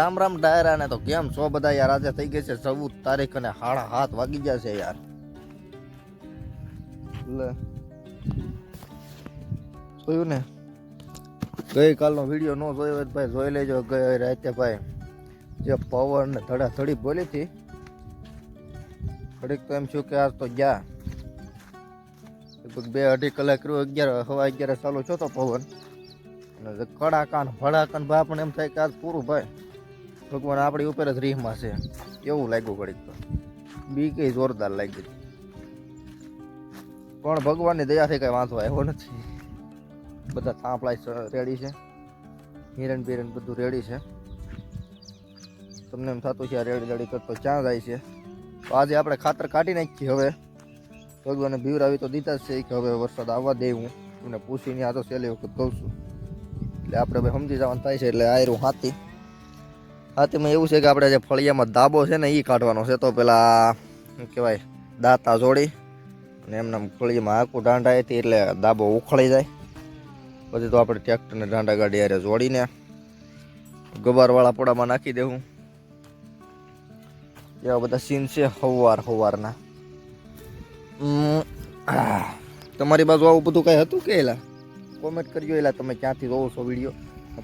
રામ રામ ડાયરા ને તો કેમ છો બધા યાર? આજે થઈ ગઈ છે ચૌદ તારીખ અને હાડા હાથ વાગી ગયા છે યાર. જોયું ને? ગઈકાલનો વીડિયો ન જોયો હોય ભાઈ જોઈ લેજો. ગઈ રાતે ભાઈ જે પવન ને ધડા ધડી બોલી હતી. ઘડીક તો એમ છું કે આજ તો ગયા. બે અઢી કલાક રહ્યું, અગિયાર, હવા અગિયાર ચાલુ છો તો પવન. કડાકાન, ભડાકાન ભાઈ પણ એમ થાય કે આજ પૂરું ભાઈ. ભગવાન આપણી ઉપર જ રીહમાં છે. એવું લાગ્યું ઘડીક તો. બી કઈ જોરદાર લાગી પણ ભગવાનની દયાથી કઈ વાંધો આવ્યો નથી. બધા થાંપલા રેડી છે. હિરણ બિરણ બધું રેડી છે. તમને એમ થતું છે આ રેડી રેડી કરતો ક્યાં જાય છે? તો આજે આપણે ખાતર કાઢી નાખીએ હવે. ભગવાને બીવરાવી તો દીધા જ છે કે હવે વરસાદ આવવા દે હું. તમને પૂછીને આ તો સહેલી વખત કહું છું. એટલે આપણે ભાઈ સમજી જવાનું થાય છે એટલે આયરું હાથી. હાથીમાં એવું છે કે આપણે જે ફળિયામાં દાબો છે ને એ કાઢવાનો છે, તો પેલા શું કહેવાય, દાંતા જોડી અને એમના ફળિયામાં આખું દાંડા હતી એટલે દાબો ઉખળી જાય. પછી તો આપણે ટ્રેક્ટરને દાંડા ગાડી યારે જોડીને ગબારવાળા પોડામાં નાખી દેવું. એવા બધા સીન છે હવાર હવારના. તમારી બાજુ આવું બધું કઈ હતું કે એલા? કોમેન્ટ કરજો એલા તમે ક્યાંથી જોવો છો વીડિયો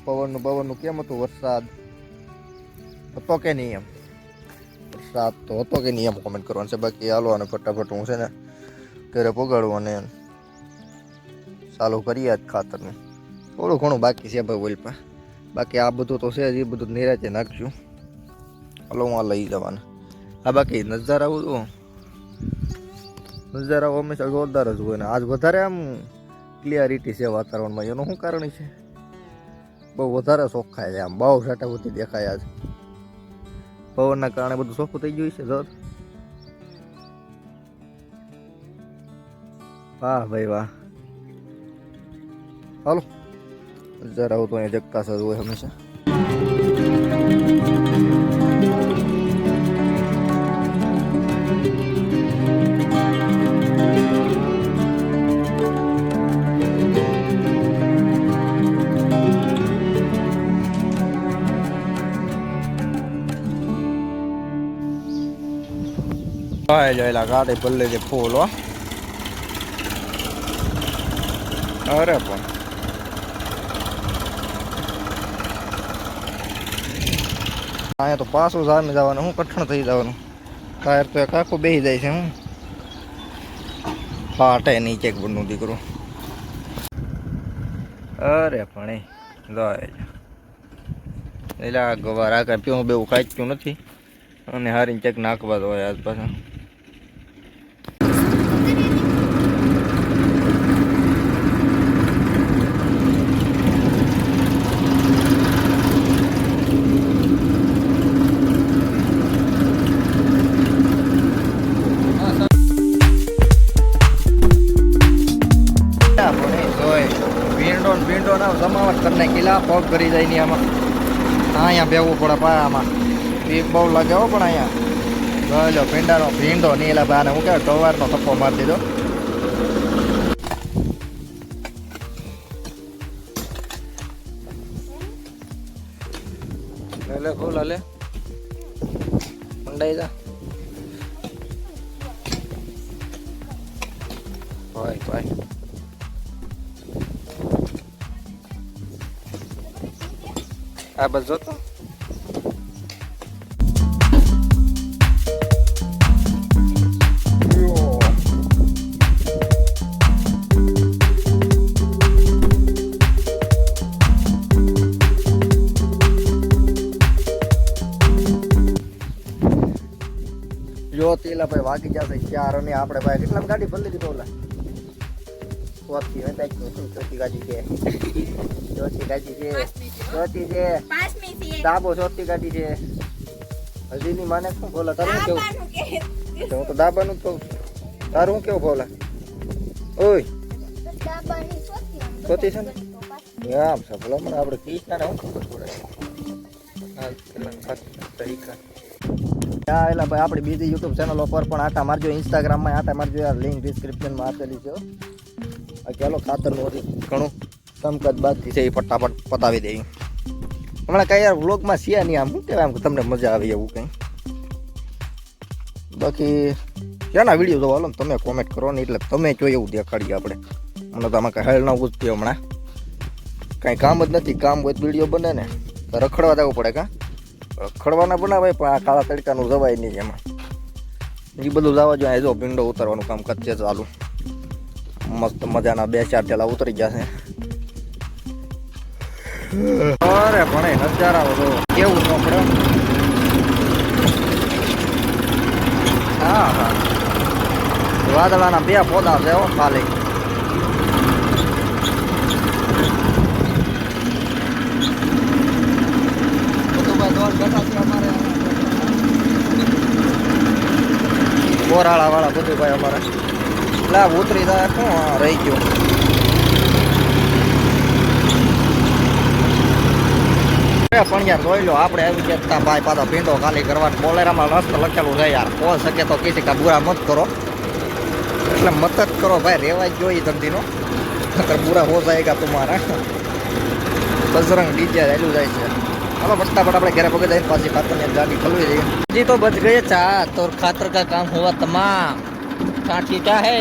પવનનું પવનનું કેમ હતું વરસાદ? હતો કે નહીં એમ? વરસાદ તો હતો કે નહીં એમ કોમેન્ટ કરવાનું છે. બાકી હાલો અને ફટાફટ હું છે ને ઘરે પોગાડું અને ચાલુ કરીએ જ ખાતરનું. થોડું ઘણું બાકી છે ભાઈ ઓલપા બાકી આ બધું તો છે જ, એ બધું નિરાતે નાખશું. હાલો હું આ લઈ જવાના. હા બાકી નજારા આવું નજારા હંમેશા જોરદાર જ હોય ને. આજ વધારે આમ ક્લિયરિટી છે વાતાવરણમાં. એનું શું કારણ છે? બહુ વધારે ચોખ્ખાય છે આમ. બહુ સાટાભૂતી દેખાય આજ. પવનના કારણે બધું ચોખ્ખું થઈ ગયું છે, જોર. વાહ ભાઈ વાહ. હાલો. જરા આવું તો અહીંયા જગતા સર હોય હંમેશા. જોયેલા ગાડી ભલે છે ફૂલ હો અરે પણ અહીંયા તો પાછું સામે જવાનું હું કઠણ થઈ જવાનું ટાયર તો એક આખું બેસી જાય છે હું ફાટે નીચે બનનું દીકરો અરે પણ એ લો એટલે ગવાર આ કાંઈ પીવું બેવું કાચ્યું નથી અને હારીને ચેક નાખવા હોય આજ પાછા નાખી પગ કરી જાય ની આમાં. અહીંયા બેવું પડે પા આમાં. બીક બહુ લાગે હો પણ અહીંયા. જોઈ લો ભીંડાનો ભીંડો નહીં એટલે ભાઈ હું કહેવાય ટવારનો થપ્પો મારી દીધો. લે ખોલા, લે. મંડાઈ જા. ભાઈ ભાઈ આ બસ જોતો. જો તેલા ભાઈ વાગી જશે ચાર અને આપણે ભાઈ કેટલા ગાડી ભરી લીધી ઓલા. ચોથી હતા ચોથી ગાડી છે ચોથી ગાડી છે ચોથી છે ડાબો ચોથી ગાડી છે હજી ની માને શું બોલે તારું કેવું હું તો દાબાનું જ કહું તારું કેવું બોલે ઓય ચોથી છે ને આમ છે મને આપણે કૃષ્ણને હું ખબર પડે હા, એટલે ભાઈ આપણી બીજી યુટ્યુબ ચેનલો પર પણ આટા મારજો ઇન્સ્ટાગ્રામમાં આટા મારજો યાર લિંક ડિસ્ક્રિપ્શનમાં આપેલી છે. આ ચાલો ખાતરનું ઘણું. કામકાજ બાકી છે એ ફટાફટ પતાવી દઈએ હમણાં કઈ યાર વ્લોગમાં છીએ નહીં આમ. શું કહેવાય આમ તમને મજા આવી એવું કંઈ. બાકી ક્યાંના વીડિયો જોવા લો તમે કોમેન્ટ કરો ને એટલે તમે જો એવું દેખાડીએ આપણે. મને તો આમાં કાંઈ હેલ ના ઉઠતી હમણાં. કાંઈ કામ જ નથી કામ હોય વીડિયો બને ને. તો રખડવા જવું પડે કાં? રખડવાના બનાવાય પણ આ કાળા તડકાનું જવાય નહીં એમાં. એ બધું જવા જોઈએ જો ભીંડો ઉતારવાનું કામ કરશે ચાલુ. મસ્ત મજાના બે ચાર ટેલા ઉતરી જશે અરે, પણ નજારા બધો કેવું છે પડે હા હા. વાદળાના બે પોદા છે હો, ખાલી. બોરાળા વાળા બધું ભાઈ અમારે. લા ઉતરી જાય શું રહી ગયું. પણ યાર જોઈ લો, આપણે આવી ગયા ભાઈ પાછો ભીંડો ખાલી કરવા. બોલેરામાં રસ્તો લખેલું છે યાર. કોઈ શકે તો કીધી કે બુરા મત કરો. એટલે મદદ કરો ભાઈ રહેવા જ જોઈએ ધંધીનો. નકર બુરા હો જાયગા તમારા. બજરંગ ડીજે રહેલું જાય છે. ચાલો ફટાફટ આપણે ઘરે પગે જઈને પાછી ખાતરની ગાડી ખોલવી જઈએ જી તો બચ ગઈ ચા તો ખાતર કા કામ હોવા તમામ. काठी क्या है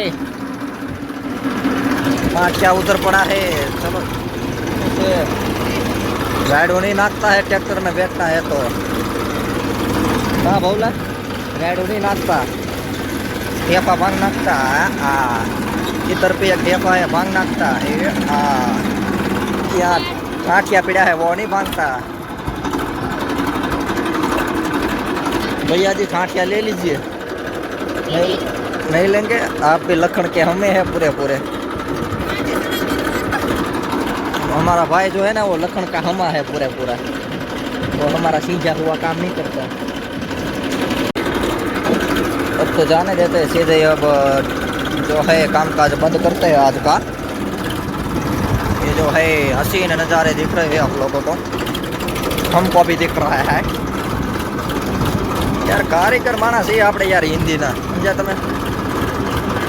हाँ क्या उधर पड़ा है चलो उसे गाड़ियों नहीं नाचता है ट्रैक्टर में बैठता है तो हाँ बोला गाड़ियों नहीं नाचता ठेपा भांग नाचता है हाँ इधर पे एक ठेपा है भांग नाचता है हाँ क्या काठिया पीड़ा है वो नहीं भांगता भैया जी ठाठिया ले लीजिए नहीं नहीं लेंगे आप भी लखन के हमें हैं पूरे पूरे हमारा भाई जो है ना वो लखन का हमा है पूरे पूरा वो हमारा सींचा हुआ काम नहीं करता अब तो जाने देते हैं सीधे अब जो है काम काज बंद करते हैं आज का ये जो है हसीन नज़ारे दिख रहे हैं आप लोगों को हमको भी दिख रहा है યાર કારીગર માણસ એ આપણે યાર હિન્દીના સમજ્યા તમે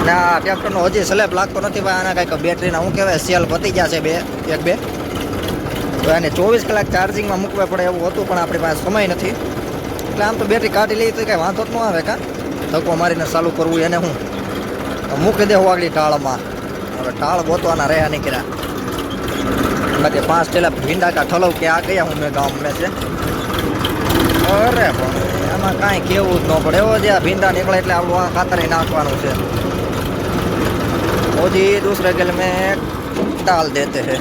ને આ ટ્રેક્ટરનો હજી સ્લેબ લાગતો નથી ભાઈ, આના કાંઈક બેટરીના શું કહેવાય સેલ પતી ગયા છે બે, એક બે. તો એને ચોવીસ કલાક ચાર્જિંગમાં મૂકવા પડે એવું હતું, પણ આપણી પાસે સમય નથી. એટલે આમ તો બેટરી કાઢી લઈએ તો કાંઈ વાંધો જ ન આવે કાં? ધક્કો મારીને ચાલુ કરવું એને હું. તો મૂકી દેવું આગલી ટાળમાં હવે ટાળ ગોતવાના રહ્યા નીકળ્યા. બાકી પાંચ ટેલા ભીંડા કા ઠલવ કે આ ગયા હું મેં ગામ મેં છે. અરે પણ એમાં કાંઈ કેવું જ ન પડે. એવો જે ભીંડા નીકળે એટલે આપણું આ ખાતર નાખવાનું છે. ઓજી दूसरे गल में डाल देते हैं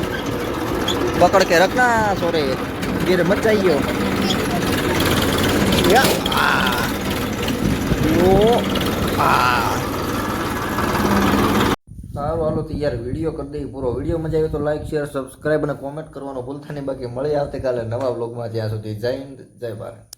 पकड़ के रखना सॉरी गिर मत जाइयो या आ यो आ સારું હાલો તો યાર વિડીયો કરી દઈએ પૂરો વિડીયો મજા આવે તો લાઈક શેર સબસ્ક્રાઈબ અને કોમેન્ટ કરવાનું ભૂલતા નહીં બાકી મળી આવતીકાલે નવા બ્લોગમાં જ્યાં સુધી જય હિન્દ જય ભારત